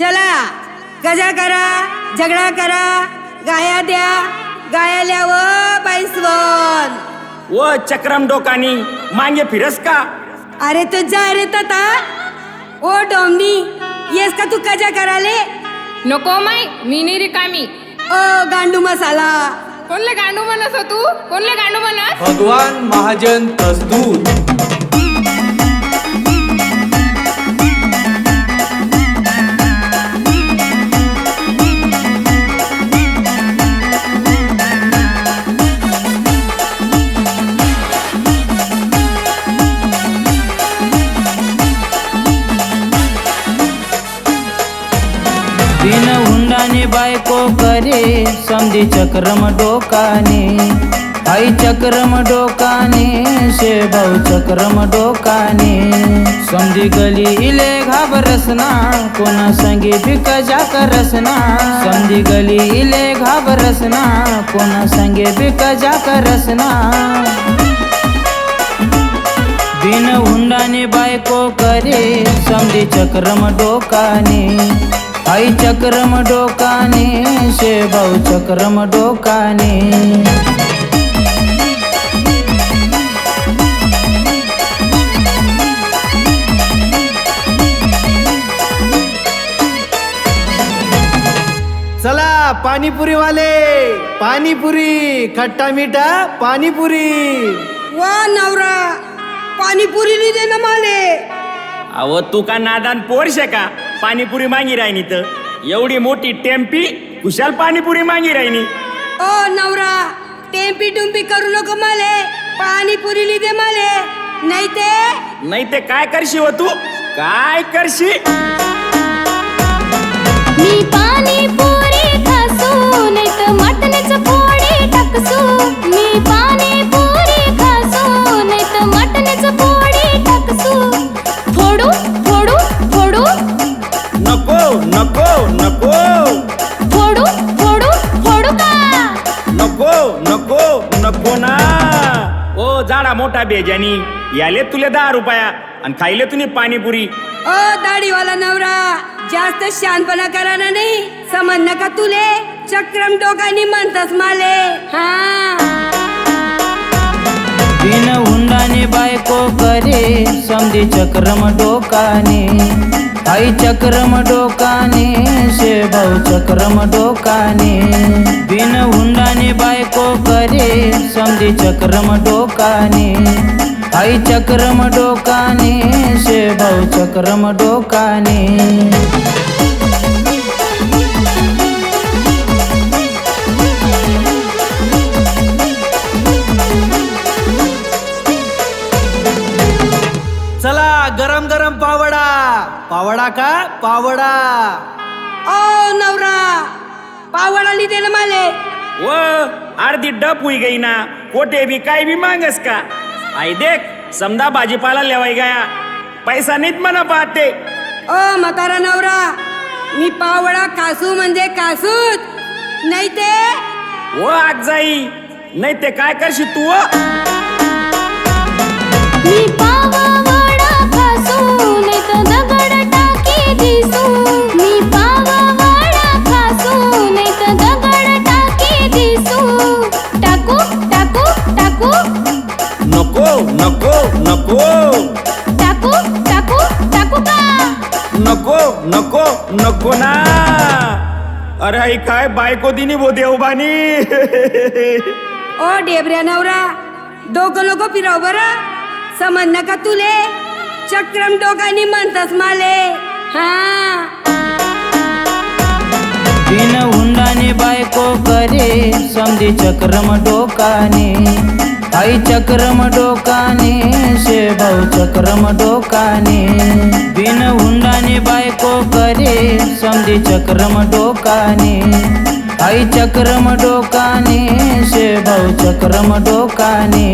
चला गजा करा झगडा करा गाया द्या गायाल्या व बाईसवन व चक्रम डोकानी मागे फिरस का? अरे तो जा रे तता. ओ डोमनी येस का तू गजा कराले? नको माय मी नाही रिकामी. ओ गांडू मसाला. कोणले गांडू म्हणस हो तू? कोणले गांडू म्हणस? भगवान महाजन तसदूत बिन हुंडाने बायको करे समधी चक्रम डोकाने. आई चक्रम डोकाने शेभाऊ चक्रम डोकाने. समधी गली इले घाबरसना कोणा संगी भिक जाकरसना समधी गली इले घाबरसना कोणा संगे भिक जाकरसना बिन हुंडाने बायको करे समधी चक्रम डोकाने. आई चक्रम डोकाने शेभाऊ चक्रम डोकाने. चला पाणीपुरी वाले पाणीपुरी खट्टा मीठा पाणीपुरी. वा नवरा पाणीपुरी दे ना माले. अव तू का नादान पोरशे का? पाणीपुरी मागी राहिनी तर. एवढी मोठी टेम्पी कुशाल पाणीपुरी मागी राहिनी. ओ नवरा टेम्पी टुम्पी करू नको माले. पाणीपुरी दे माले. नाही ते नाही ते काय करशी हो तू? काय करशी मोठा बेजानी. याले तुले दहा रुपया. आणि खायले तुम्ही पाणीपुरी. ओ दाढीवाला नवरा जास्त शानपणा करा ना नाही. समज नका तुले. चक्रम डोकानी म्हणतास माले. हा. बिन हुंडाने बायको करे समधी चक्रम डोकाने. आई चक्रम डोकाने शेभाऊ चक्रम डोकाने. बिन हुंडाने बायको करे समधी चक्रम डोकाने. आई चक्रम डोकाने शेभाऊ चक्रम डोकाने. गरम पावडा. पावडा का? पावडा. ओ नवरा. पावडाली दे ना माले. व अर्धी डप हुई गई ना कोटे भी काय भी मांगस का? आई देख समजा भाजीपाला लेवाय गया. पैसा नीट म्हणा पाहते. ओ म्हातारा नवरा. मी पावडा कासू म्हणजे कासूच नाही ते ओ आग जाई. नाही ते काय करशी तू नको नको नको ना. अरे आई काय बायको दिनी बो देवबानी. ओ डेबऱ्या नवरा डोकं नको फिरव बरं. समज नका तुले. चक्रम डोकानी म्हणतास माले. हा. बिन हुंडाने बायको करे समधी चक्रम डोकाने. आई चक्रम डोकाने शेभाऊ चक्रम डोकाने. बिन हुंडाने बायको करे समधी चक्रम डोकाने. आई चक्रम डोकाने शेभाऊ चक्रम डोकाने.